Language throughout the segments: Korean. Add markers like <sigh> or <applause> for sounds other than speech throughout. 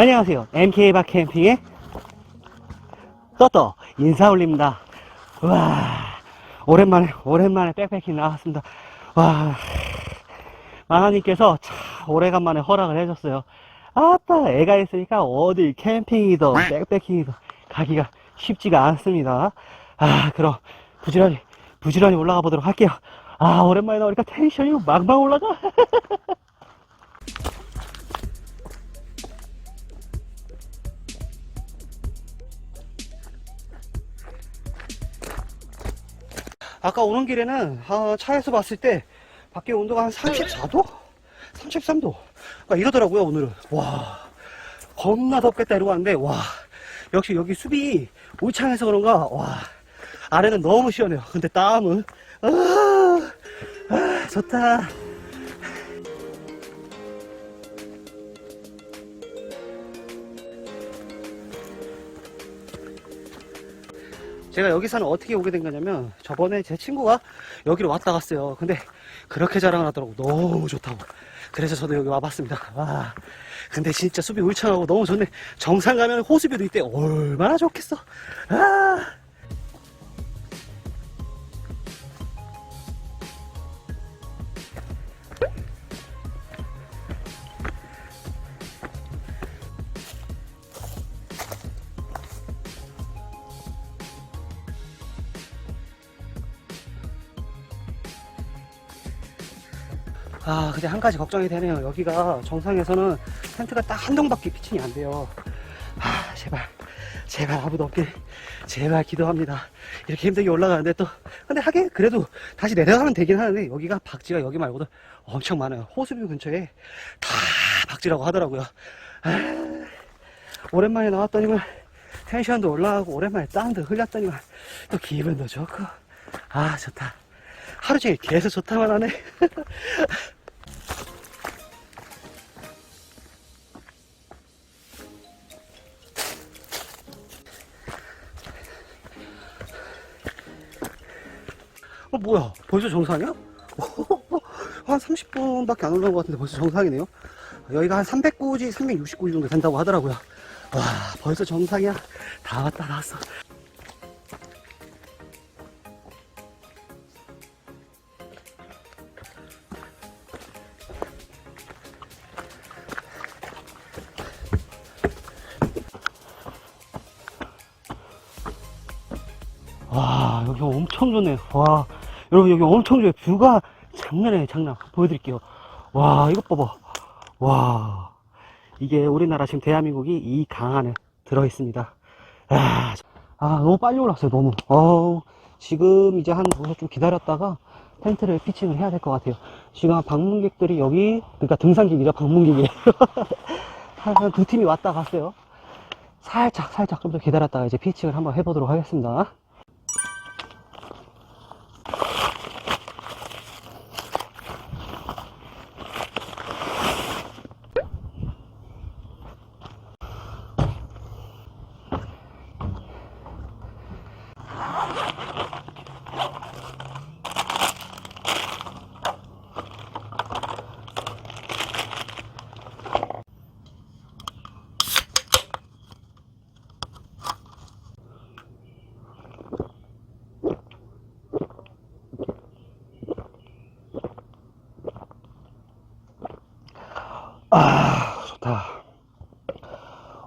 안녕하세요. MK바 캠핑의 떠떠 인사 올립니다. 와, 오랜만에, 오랜만에 백패킹 나왔습니다. 와, 마나님께서 참 오래간만에 허락을 해줬어요. 아따, 애가 있으니까 어디 캠핑이든 백패킹이든 가기가 쉽지가 않습니다. 아, 그럼 부지런히, 부지런히 올라가 보도록 할게요. 아, 오랜만에 나오니까 텐션이 막막 올라가. <laughs> 아까 오는 길에는 아, 차에서 봤을 때 밖에 온도가 한 34도? 33도? 아, 이러더라고요 오늘은 와 겁나 덥겠다 이러고 왔는데 와 역시 여기 숲이 울창해서 그런가 와 아래는 너무 시원해요 근데 땀은 아, 아 좋다 제가 여기 사는 어떻게 오게 된 거냐면 저번에 제 친구가 여기로 왔다 갔어요. 근데 그렇게 자랑을 하더라고. 너무 좋다고. 그래서 저도 여기 와봤습니다. 와. 근데 진짜 숲이 울창하고 너무 좋네. 정상 가면 호수비도 있대. 얼마나 좋겠어. 아. 근데 한 가지 걱정이 되네요. 여기가 정상에서는 텐트가 딱 한 동밖에 피칭이 안 돼요. 아, 제발, 제발 아무도 없길, 제발 기도합니다. 이렇게 힘들게 올라가는데 또, 근데 하긴 그래도 다시 내려가면 되긴 하는데 여기가 박지가 여기 말고도 엄청 많아요. 호수뷰 근처에 다 박지라고 하더라고요. 아, 오랜만에 나왔더니만 텐션도 올라가고 오랜만에 땀도 흘렸더니만 또 기분도 좋고 아 좋다. 하루 종일 계속 좋다만 하네. <laughs> 어, 뭐야? 벌써 정상이야? <laughs> 한 30분밖에 안 올라온 것 같은데 벌써 정상이네요. 여기가 한 309지, 369지 정도 된다고 하더라고요. 와, 벌써 정상이야. 다 왔다, 다 왔어. 와, 여기 엄청 좋네. 와, 여러분, 여기 엄청 좋아요. 뷰가 장난이에요, 장난. 보여드릴게요. 와, 이것 봐봐. 와, 이게 우리나라 지금 대한민국이 이 강 안에 들어 있습니다. 아, 아, 너무 빨리 올랐어요, 너무. 어 지금 이제 한, 여기서 좀 기다렸다가 텐트를 피칭을 해야 될 것 같아요. 지금 방문객들이 여기, 그러니까 등산객이죠, 방문객이. <laughs> 한두 팀이 왔다 갔어요. 살짝, 살짝 좀 더 기다렸다가 이제 피칭을 한번 해보도록 하겠습니다.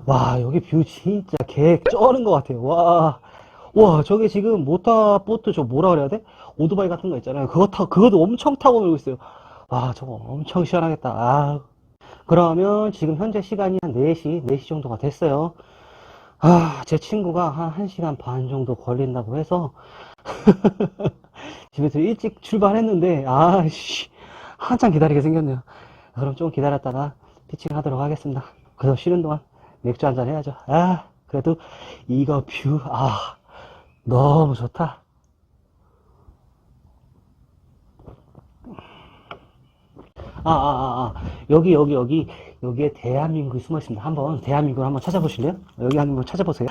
와, 여기 뷰 진짜 개 쩌는 것 같아요. 와, 와, 저게 지금 모터보트 저 뭐라 그래야 돼? 오토바이 같은 거 있잖아요. 그거 타, 그것도 엄청 타고 놀고 있어요. 와, 저거 엄청 시원하겠다. 아, 그러면 지금 현재 시간이 한 4시, 4시 정도가 됐어요. 아, 제 친구가 한 1시간 반 정도 걸린다고 해서 <laughs> 집에서 일찍 출발했는데, 아 씨, 한참 기다리게 생겼네요. 그럼 좀 기다렸다가 피칭 하도록 하겠습니다. 그래서 쉬는 동안 맥주 한잔 해야죠. 아, 그래도 이거 뷰, 아, 너무 좋다. 아, 아, 아, 아. 여기, 여기, 여기, 여기에 대한민국이 숨어 있습니다. 한번, 대한민국을 한번 찾아보실래요? 여기 한번 찾아보세요.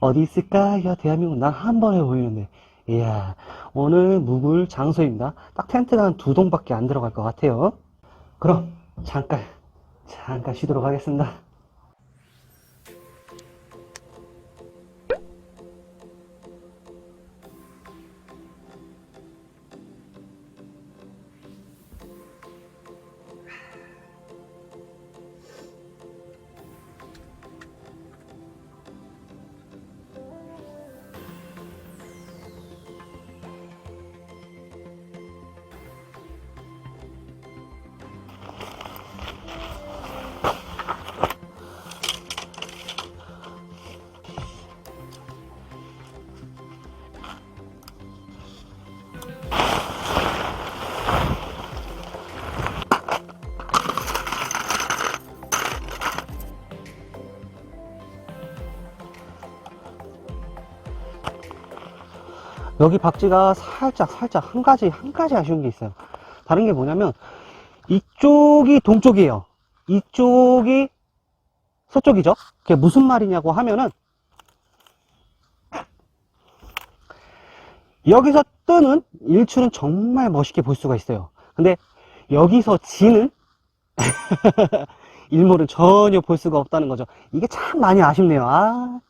어디 있을까요? 대한민국 난 한 번에 보이는데. 이야, 오늘 묵을 장소입니다. 딱 텐트가 한 두 동밖에 안 들어갈 것 같아요. 그럼, 잠깐, 잠깐 쉬도록 하겠습니다. 여기 박지가 살짝 살짝 한 가지 한 가지 아쉬운 게 있어요. 다른 게 뭐냐면 이쪽이 동쪽이에요. 이쪽이 서쪽이죠. 그게 무슨 말이냐고 하면은 여기서 뜨는 일출은 정말 멋있게 볼 수가 있어요. 근데 여기서 지는 <laughs> 일몰은 전혀 볼 수가 없다는 거죠. 이게 참 많이 아쉽네요. 아.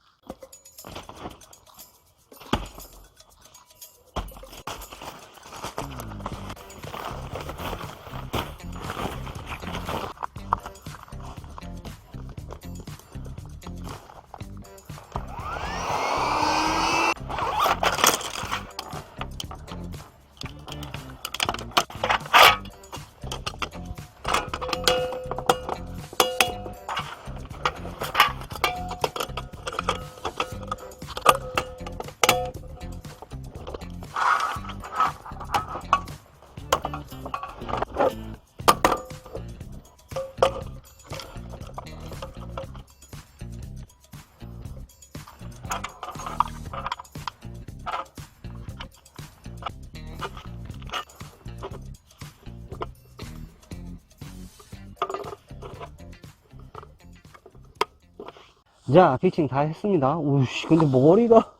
자, 피칭 다 했습니다. 우씨, 근데 머리가,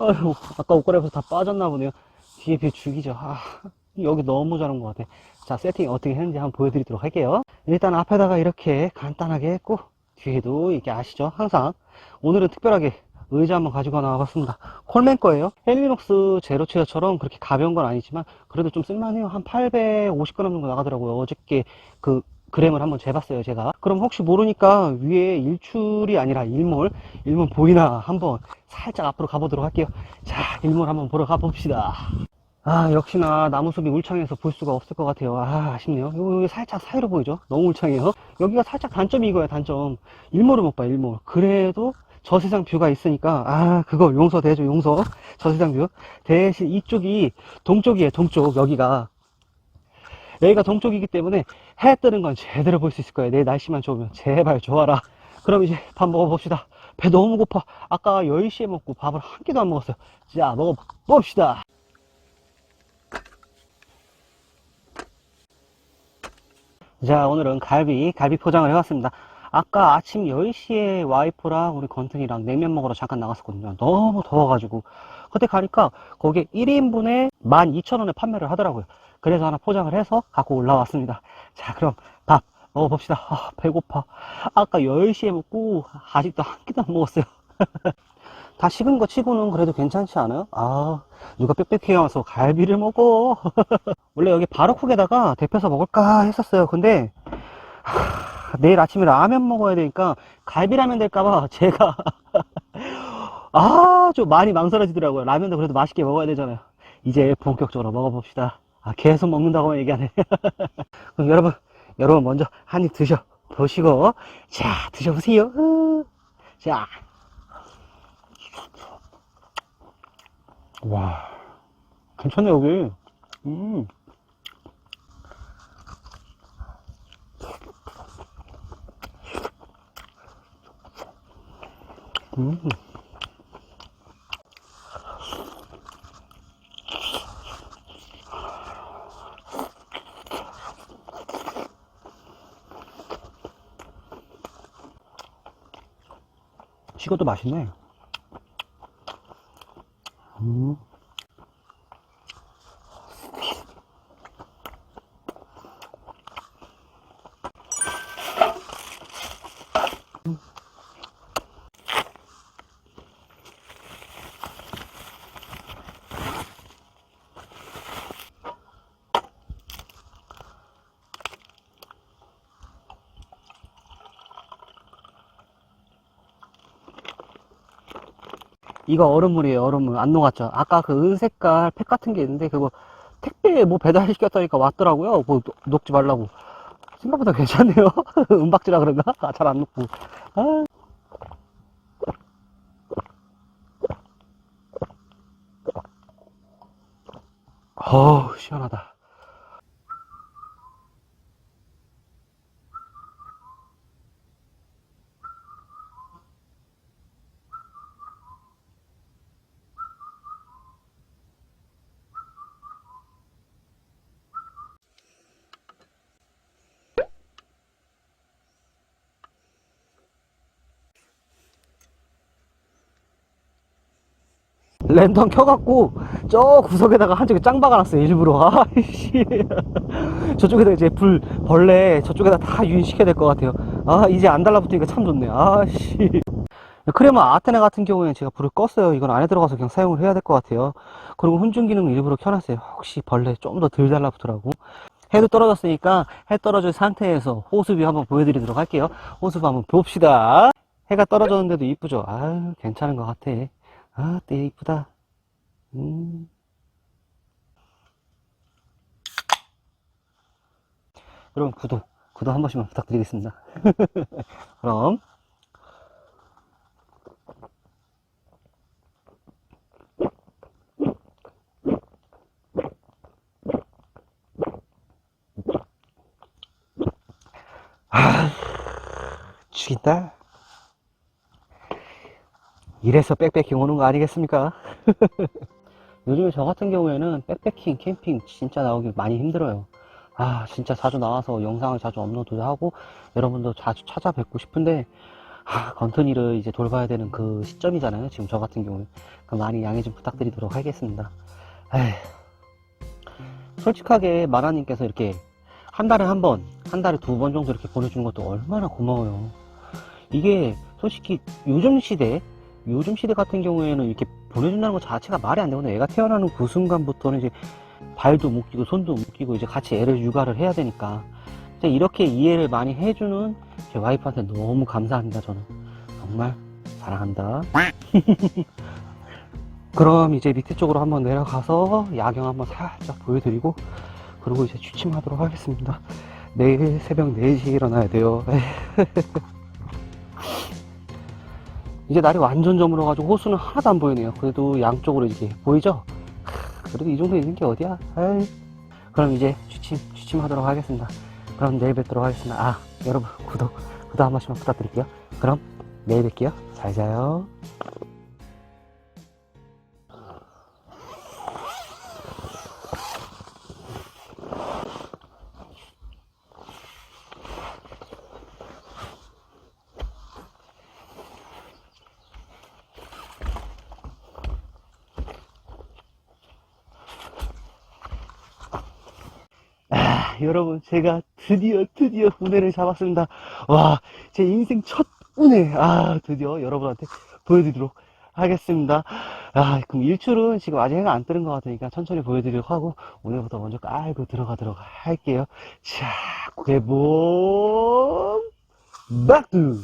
아유, 아까 옷갈아입어서 다 빠졌나 보네요. 뒤에 비해 죽이죠. 아, 여기 너무 잘한 것 같아. 자, 세팅 어떻게 했는지 한번 보여드리도록 할게요. 일단 앞에다가 이렇게 간단하게 했고, 뒤에도 이렇게 아시죠? 항상. 오늘은 특별하게 의자 한번 가지고 나와봤습니다. 콜맨 거예요. 헬리녹스 제로체어처럼 그렇게 가벼운 건 아니지만, 그래도 좀 쓸만해요. 한 850g 정도 나가더라고요. 어저께 그 그램을 한번 재봤어요, 제가. 그럼 혹시 모르니까 위에 일출이 아니라 일몰, 일몰 보이나 한번 살짝 앞으로 가보도록 할게요. 자, 일몰 한번 보러 가봅시다. 아, 역시나 나무숲이 울창해서 볼 수가 없을 것 같아요. 아, 아쉽네요. 여기 살짝 사이로 보이죠? 너무 울창해요. 여기가 살짝 단점이 이거야, 단점. 일몰을 못 봐, 일몰. 그래도 저 세상 뷰가 있으니까, 아, 그거 용서되죠, 용서. 저 세상 뷰. 대신 이쪽이 동쪽이에요, 동쪽, 여기가. 여기가 동쪽이기 때문에 해 뜨는 건 제대로 볼 수 있을 거예요. 내일 날씨만 좋으면. 제발 좋아라. 그럼 이제 밥 먹어봅시다. 배 너무 고파. 아까 10시에 먹고 밥을 한 끼도 안 먹었어요. 자, 먹어봅시다. 자, 오늘은 갈비, 갈비 포장을 해왔습니다. 아까 아침 10시에 와이프랑 우리 건튼이랑 냉면 먹으러 잠깐 나갔었거든요. 너무 더워가지고. 그때 가니까 거기에 1인분에 12,000원에 판매를 하더라고요. 그래서 하나 포장을 해서 갖고 올라왔습니다. 자, 그럼 밥 먹어봅시다. 아, 배고파. 아까 10시에 먹고 아직도 한 끼도 안 먹었어요. <laughs> 다 식은 거 치고는 그래도 괜찮지 않아요? 아, 누가 빽빽해 와서 갈비를 먹어. <laughs> 원래 여기 바로쿡에다가 데펴서 먹을까 했었어요. 근데 하, 내일 아침에 라면 먹어야 되니까 갈비라면 될까봐 제가 <laughs> 아주 많이 망설여지더라고요. 라면도 그래도 맛있게 먹어야 되잖아요. 이제 본격적으로 먹어봅시다. 아, 계속 먹는다고만 얘기하네. <laughs> 그럼 여러분, 여러분 먼저 한 입 드셔 보시고, 자, 드셔보세요. 자. 와, 괜찮네, 여기. 음. 음. 식어도 맛있네. 음. 이거 얼음물이에요, 얼음물. 안 녹았죠? 아까 그 은색깔 팩 같은 게 있는데, 그거 택배 뭐 배달시켰다니까 왔더라고요. 뭐 녹- 녹지 말라고. 생각보다 괜찮네요. <laughs> 은박지라 그런가? 아, 잘 안 녹고. 아. 어우, 시원하다. 랜턴 켜갖고 저 구석에다가 한쪽에 짱 박아놨어요 일부러. <laughs> 아이씨. 저쪽에다 이제 불 벌레 저쪽에다 다 유인시켜야 될 것 같아요. 아 이제 안 달라붙으니까 참 좋네. 아씨. 크레마 아테네 같은 경우에는 제가 불을 껐어요. 이건 안에 들어가서 그냥 사용을 해야 될 것 같아요. 그리고 훈중 기능 일부러 켜놨어요. 혹시 벌레 좀 더 덜 달라붙으라고? 해도 떨어졌으니까 해 떨어진 상태에서 호수비 한번 보여드리도록 할게요. 호수비 한번 봅시다. 해가 떨어졌는데도 이쁘죠? 아유 괜찮은 것 같아 아, 때 이쁘다. 음. 여러분, 구독, 구독 한 번씩만 부탁드리겠습니다. <laughs> 그럼, 아, 죽인다. 이래서 백패킹 오는 거 아니겠습니까? <laughs> 요즘에 저 같은 경우에는 백패킹, 캠핑 진짜 나오기 많이 힘들어요. 아, 진짜 자주 나와서 영상을 자주 업로드하고 여러분도 자주 찾아뵙고 싶은데, 아, 건턴이를 이제 돌봐야 되는 그 시점이잖아요. 지금 저 같은 경우는. 그 많이 양해 좀 부탁드리도록 하겠습니다. 에휴. 솔직하게 마나님께서 이렇게 한 달에 한 번, 한 달에 두 번 정도 이렇게 보내주는 것도 얼마나 고마워요. 이게 솔직히 요즘 시대, 요즘 시대 같은 경우에는 이렇게 보내준다는 것 자체가 말이 안 되거든요. 애가 태어나는 그 순간부터는 이제 발도 묶이고 손도 묶이고 이제 같이 애를 육아를 해야 되니까 이렇게 이해를 많이 해주는 제 와이프한테 너무 감사합니다. 저는 정말 사랑한다. <laughs> 그럼 이제 밑에 쪽으로 한번 내려가서 야경 한번 살짝 보여드리고 그리고 이제 취침하도록 하겠습니다. 내일 새벽 4시에 일어나야 돼요. <laughs> 이제 날이 완전 저물어가지고 호수는 하나도 안 보이네요. 그래도 양쪽으로 이렇게 보이죠? 크, 그래도 이 정도 있는 게 어디야? 아이. 그럼 이제 취침, 취침하도록 하겠습니다. 그럼 내일 뵙도록 하겠습니다. 아, 여러분, 구독, 구독 한 번씩만 부탁드릴게요. 그럼 내일 뵐게요. 잘 자요. 아, 여러분, 제가 드디어, 드디어 운해를 잡았습니다. 와, 제 인생 첫 운해. 아, 드디어 여러분한테 보여드리도록 하겠습니다. 아, 그럼 일출은 지금 아직 해가 안 뜨는 것 같으니까 천천히 보여드리도록 하고, 오늘부터 먼저 깔고 들어가도록 할게요. 자, 개봉, 박두!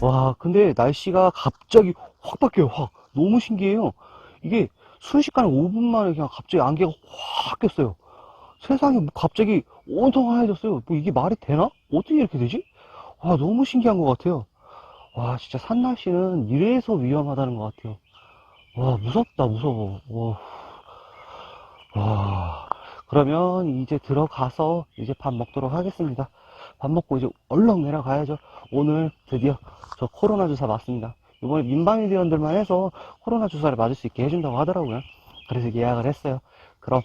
와, 근데 날씨가 갑자기 확 바뀌어요, 확. 너무 신기해요. 이게 순식간에 5분 만에 그냥 갑자기 안개가 확 꼈어요. 세상에 뭐 갑자기 온통 하얘졌어요. 뭐 이게 말이 되나? 어떻게 이렇게 되지? 와, 너무 신기한 것 같아요. 와, 진짜 산 날씨는 이래서 위험하다는 것 같아요. 와, 무섭다, 무서워. 와. 와. 그러면 이제 들어가서 이제 밥 먹도록 하겠습니다. 밥 먹고 이제 얼렁 내려가야죠. 오늘 드디어 저 코로나 주사 맞습니다. 이번에 민방위대원들만 해서 코로나 주사를 맞을 수 있게 해준다고 하더라고요. 그래서 예약을 했어요. 그럼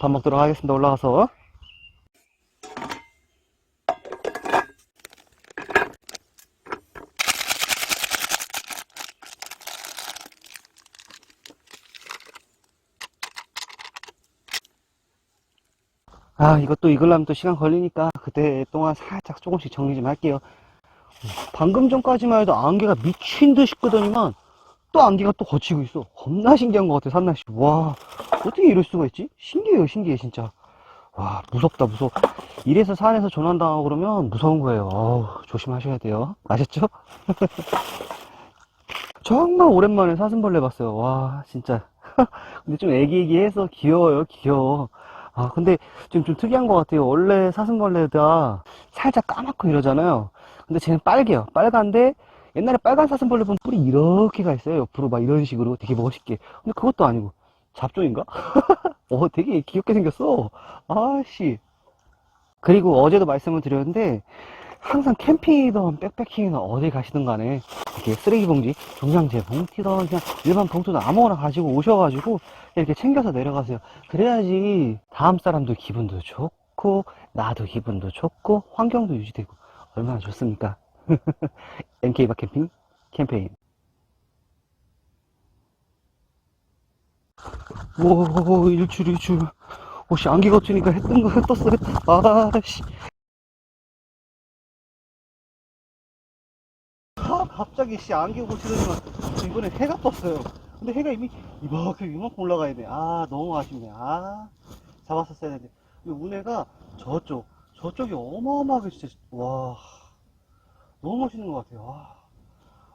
밥 먹도록 하겠습니다. 올라가서. 아, 이것도 익으려면 또 시간 걸리니까 그때 동안 살짝 조금씩 정리 좀 할게요. 방금 전까지만 해도 안개가 미친 듯이 끄더니만 또 안개가 또 거치고 있어. 겁나 신기한 것 같아, 산날씨. 와, 어떻게 이럴 수가 있지? 신기해요, 신기해, 진짜. 와, 무섭다, 무서워. 이래서 산에서 조난당하고 그러면 무서운 거예요. 어우, 조심하셔야 돼요. 아셨죠? <laughs> 정말 오랜만에 사슴벌레 봤어요. 와, 진짜. <laughs> 근데 좀 애기애기해서 귀여워요, 귀여워. 아, 근데 지금 좀 특이한 것 같아요. 원래 사슴벌레가 살짝 까맣고 이러잖아요. 근데 쟤는 빨개요. 빨간데 옛날에 빨간 사슴벌레 보면 뿔이 이렇게 가 있어요. 옆으로 막 이런 식으로 되게 멋있게. 근데 그것도 아니고 잡종인가? <laughs> 어, 되게 귀엽게 생겼어. 아씨. 그리고 어제도 말씀을 드렸는데 항상 캠핑이든 백패킹이든 어디 가시든 간에 이렇게 쓰레기 봉지, 종량제 봉투든 그냥 일반 봉투든 아무거나 가지고 오셔가지고 이렇게 챙겨서 내려가세요. 그래야지 다음 사람도 기분도 좋고 나도 기분도 좋고 환경도 유지되고 얼마나 좋습니까? <laughs> MK바 캠핑 캠페인. 오 일출 일출. 오씨 안개 걷으니까 해 뜬거 해 떴어 해 떴어. 아씨. 갑자기 씨 안개 고치더니만 이번에 해가 떴어요. 근데 해가 이미 이만큼 이만큼 올라가 있네. 아 너무 아쉽네. 아 잡았었어야 되는데. 이 운해가 저쪽 저쪽이 어마어마하게 진짜 와 너무 멋있는 것 같아요. 와.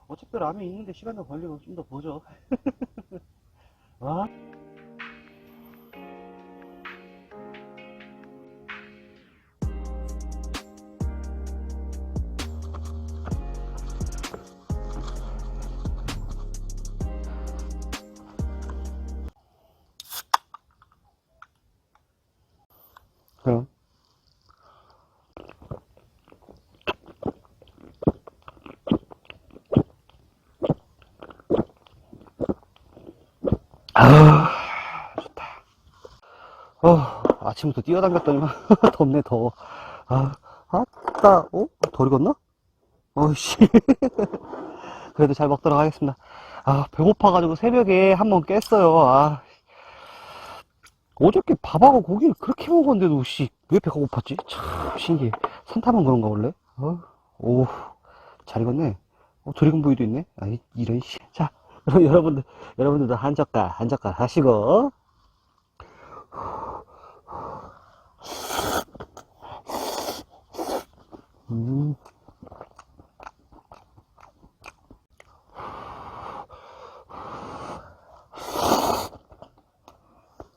어차피 라면 있는데 시간도 걸리고 좀 더 보죠. 와. <laughs> 아침부터 뛰어다녔더니만 <laughs> 덥네, 더워. 아, 아따, 어? 덜 익었나? 어이씨. <laughs> 그래도 잘 먹도록 하겠습니다. 아, 배고파가지고 새벽에 한 번 깼어요. 아, 어저께 밥하고 고기를 그렇게 먹었는데도, 씨, 왜 배가 고팠지? 참, 신기해. 산 타면 그런가, 원래? 어, 오, 잘 익었네. 어, 덜 익은 부위도 있네? 아, 이- 이런, 씨. 자, 그럼 여러분들, 여러분들도 한 젓갈, 한 젓갈 하시고, 음.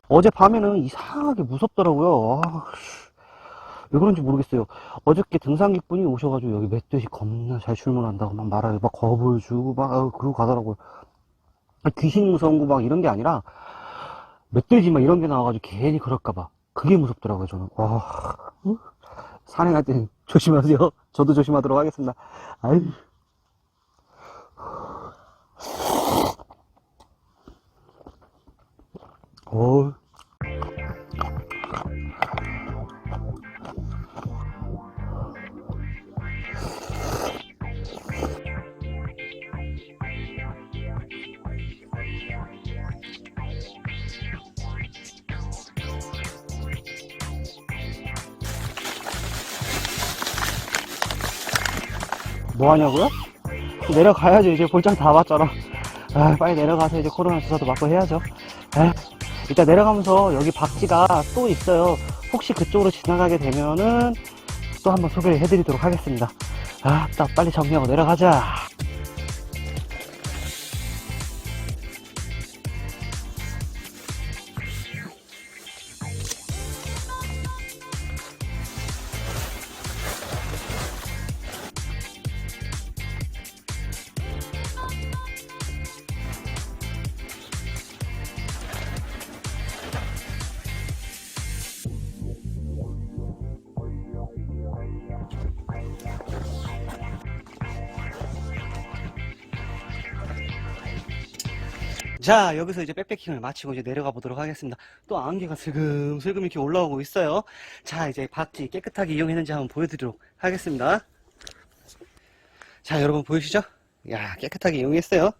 어제 밤에는 이상하게 무섭더라고요. 아, 씨. 왜 그런지 모르겠어요. 어저께 등산객분이 오셔가지고 여기 멧돼지 겁나 잘 출몰한다고 막 말하고 막 겁을 주고 막 아유, 그러고 가더라고요. 귀신 무서운 거 막 이런 게 아니라 멧돼지 막 이런 게 나와가지고 괜히 그럴까봐 그게 무섭더라고요 저는. 와, 응? 산행할 땐 조심하세요. <laughs> 저도 조심하도록 하겠습니다. 아유. 어. 뭐 하냐고요? 내려가야죠. 이제 볼장 다 봤잖아. 아, 빨리 내려가서 이제 코로나 주사도 맞고 해야죠. 아, 일단 내려가면서 여기 박지가 또 있어요. 혹시 그쪽으로 지나가게 되면은 또 한번 소개를 해드리도록 하겠습니다. 아, 딱 빨리 정리하고 내려가자. 자, 여기서 이제 백패킹을 마치고 이제 내려가 보도록 하겠습니다. 또 안개가 슬금슬금 이렇게 올라오고 있어요. 자, 이제 박지 깨끗하게 이용했는지 한번 보여드리도록 하겠습니다. 자, 여러분 보이시죠? 야, 깨끗하게 이용했어요.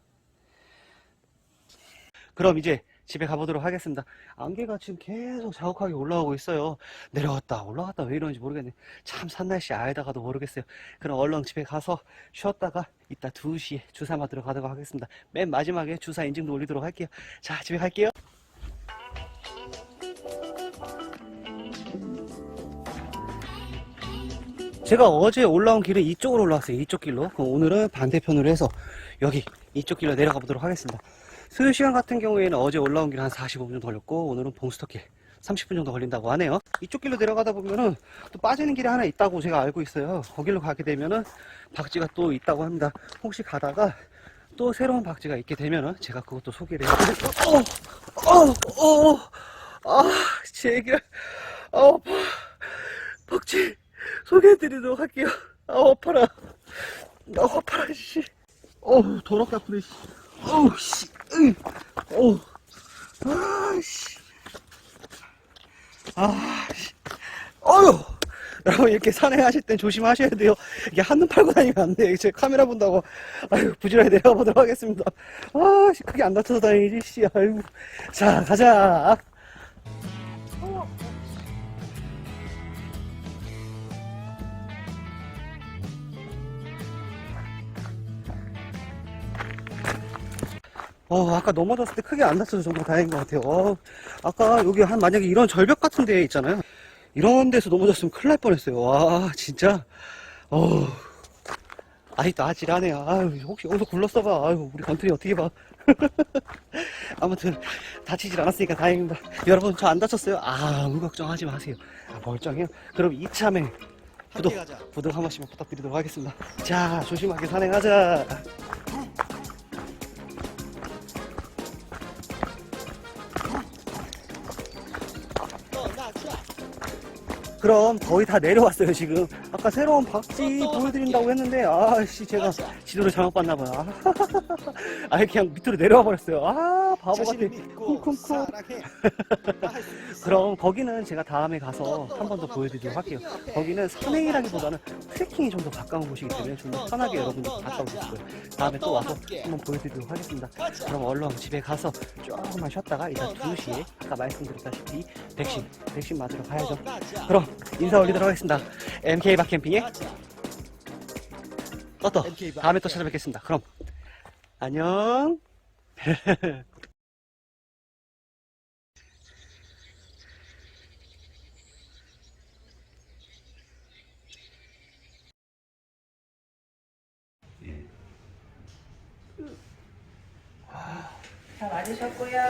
그럼 이제 집에 가보도록 하겠습니다. 안개가 지금 계속 자욱하게 올라오고 있어요. 내려갔다 올라갔다 왜 이러는지 모르겠네. 참 산날씨 알다가도 모르겠어요. 그럼 얼른 집에 가서 쉬었다가 이따 2시에 주사 맞으러 가도록 하겠습니다. 맨 마지막에 주사 인증도 올리도록 할게요. 자, 집에 갈게요. 제가 어제 올라온 길은 이쪽으로 올라왔어요. 이쪽 길로. 그럼 오늘은 반대편으로 해서 여기 이쪽 길로 내려가 보도록 하겠습니다. 소요 시간 같은 경우에는 어제 올라온 길 한 45분 정도 걸렸고 오늘은 봉스터길 30분 정도 걸린다고 하네요. 이쪽 길로 내려가다 보면은 또 빠지는 길이 하나 있다고 제가 알고 있어요. 거길로 가게 되면은 박쥐가 또 있다고 합니다. 혹시 가다가 또 새로운 박쥐가 있게 되면은 제가 그것도 소개를 해드릴게요. 어, 어, 어, 아, 제 얘기를, 아. 박쥐 소개해드리도록 할게요. 아, 아파라. 아, 아파라, 씨. 어우, 더럽게 아프네, 씨. 어우, 씨. 으이. 어우. 아, 씨. 아, 씨. 어휴! 여러분, 이렇게 산행하실 땐 조심하셔야 돼요. 이게 한눈 팔고 다니면 안 돼. 제 카메라 본다고. 아유, 부지런히 내려가 보도록 하겠습니다. 아, 씨, 크게 안 다쳐서 다행이지, 씨. 아이고. 자, 가자. 어, 아까 넘어졌을 때 크게 안 다쳐서 정말 다행인 것 같아요. 어, 아까 여기 한 만약에 이런 절벽 같은 데 있잖아요. 이런 데서 넘어졌으면 큰일 날 뻔했어요. 와, 진짜. 어, 아직도 아찔하네요. 아유, 혹시 여기서 굴렀어 봐. 아유, 우리 건틀이 어떻게 봐. <laughs> 아무튼, 다치질 않았으니까 다행입니다. 여러분, 저 안 다쳤어요? 아, 아무 걱정하지 마세요. 아, 멀쩡해요. 그럼 이참에 구독, 구독 한 번씩만 부탁드리도록 하겠습니다. 자, 조심하게 산행하자. 그럼 거의 다 내려왔어요 지금. 아까 새로운 박쥐 보여드린다고 했는데 아씨 제가 지도를 잘못 봤나봐요. <laughs> 아 그냥 밑으로 내려와 버렸어요. 아 바보 같아. 쿵쿵쿵. 그럼 거기는 제가 다음에 가서 한 번 더 보여드리도록 할게요. 거기는 산행이라기보다는 트레킹이 좀 더 가까운 곳이기 때문에 좀 더 편하게 여러분이 갔다 오실 거예요. 다음에 또 와서 한번 보여드리도록 하겠습니다. 그럼 얼른 집에 가서 조금만 쉬었다가 이따 2시에 아까 말씀드렸다시피 백신 백신 맞으러 가야죠. 그럼 인사 올리도록 하겠습니다. MK 박캠핑의 떠떠 다음에 또 찾아뵙겠습니다. 그럼 안녕. 다 맞으셨고요.